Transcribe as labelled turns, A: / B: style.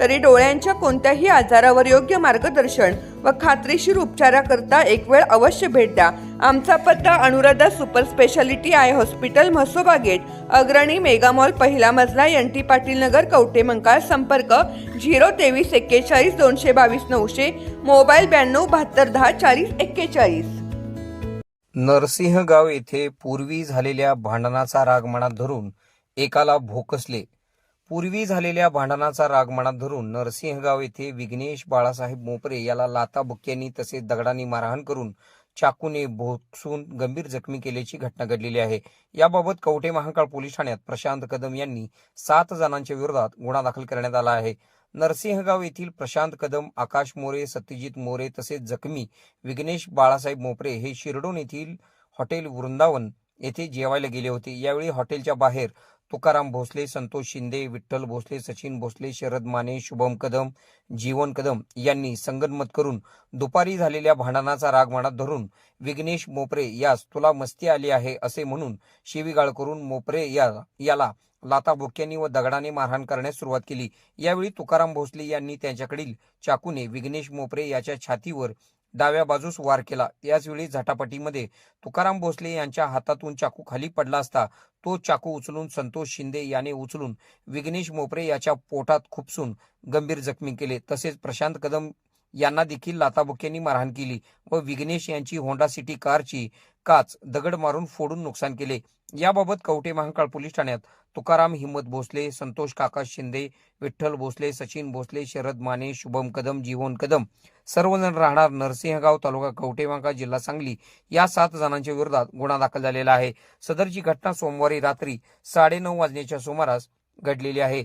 A: तरी डोळ्यांच्या कोणत्याही आजारावर योग्य मार्गदर्शन व खात्रीशीर उपचाराकरता एक वेळ अवश्य भेट द्या. आमचा पत्ता Anuradha super speciality eye hospital Mhasoba gate Agrani megamall पहिला मजला एन टी पाटील नगर कवटे मंकाळ संपर्क झिरो तेवीस एक्केचाळीस दोनशे बावीस नऊशे मोबाईल ब्याण्णव बहात्तर दहा चाळीस एक्केचाळीस.
B: नरसिंहगाव येथे पूर्वी झालेल्या भांडणाचा राग मनात धरून एकाला भोकसले. पूर्वी झालेल्या भांडणाचा राग मनात धरून नरसिंहगाव येथे विघ्नेश बाळासाहेब मोपरे याला लाता बुक्क्यांनी तसेच दगडांनी मारहाण करून चाकूने भोसून गंभीर जखमी केल्याची घटना घडलेली आहे. याबाबत कवटे महाकाळ पोलीस ठाण्यात प्रशांत कदम यांनी सात जणांच्या विरोधात गुन्हा दाखल करण्यात आला आहे. नरसिंहगाव येथील प्रशांत कदम आकाश मोरे सत्यजित मोरे तसेच जखमी विघ्नेश बाळासाहेब मोपरे हे शिरडोन येथील हॉटेल वृंदावन येथे जेवायला गेले होते. यावेळी हॉटेलच्या बाहेर तुकाराम भोसले संतोष शिंदे विठ्ठल भोसले सचिन भोसले शरद माने शुभम कदम जीवन कदम यांनी संगनमत करून दुपारी झालेल्या भांडणाचा राग मनात धरून विघ्नेश मोपरे यास तुला मस्ती आली आहे असे म्हणून शिवीगाळ करून मोपरे या याला लाताबुक्यांनी व दगडाने मारहाण करण्यास सुरुवात केली. यावेळी तुकाराम भोसले यांनी त्यांच्याकडील चाकूने विघ्नेश मोपरे याच्या छातीवर डाव्या बाजूस वार केला. त्याचवेळी झटापटीमध्ये तुकाराम भोसले यांच्या हातातून चाकू खाली पडला असता तो चाकू उचलून संतोष शिंदे याने उचलून विघ्नेश मोपरे याच्या पोटात खुपसून गंभीर जखमी केले. तसेच प्रशांत कदम यांना देखील लाताबुक्यांनी मारहाण केली व विघ्नेश यांची होंडा सिटी कारची काच दगड मारून फोडून नुकसान केले. याबाबत कवटे महांकाळ पोलीस ठाण्यात तुकाराम हिम्मत भोसले संतोष काका शिंदे विठ्ठल भोसले सचिन भोसले शरद माने शुभम कदम जीवन कदम सर्वजण राहणार नरसिंहगाव तालुका कवटेमांका महांकाळ जिल्हा सांगली. या सात जणांच्या विरोधात गुन्हा दाखल झालेला आहे. सदरची घटना सोमवारी रात्री साडेनऊ वाजण्याच्या सुमारास घडलेली आहे.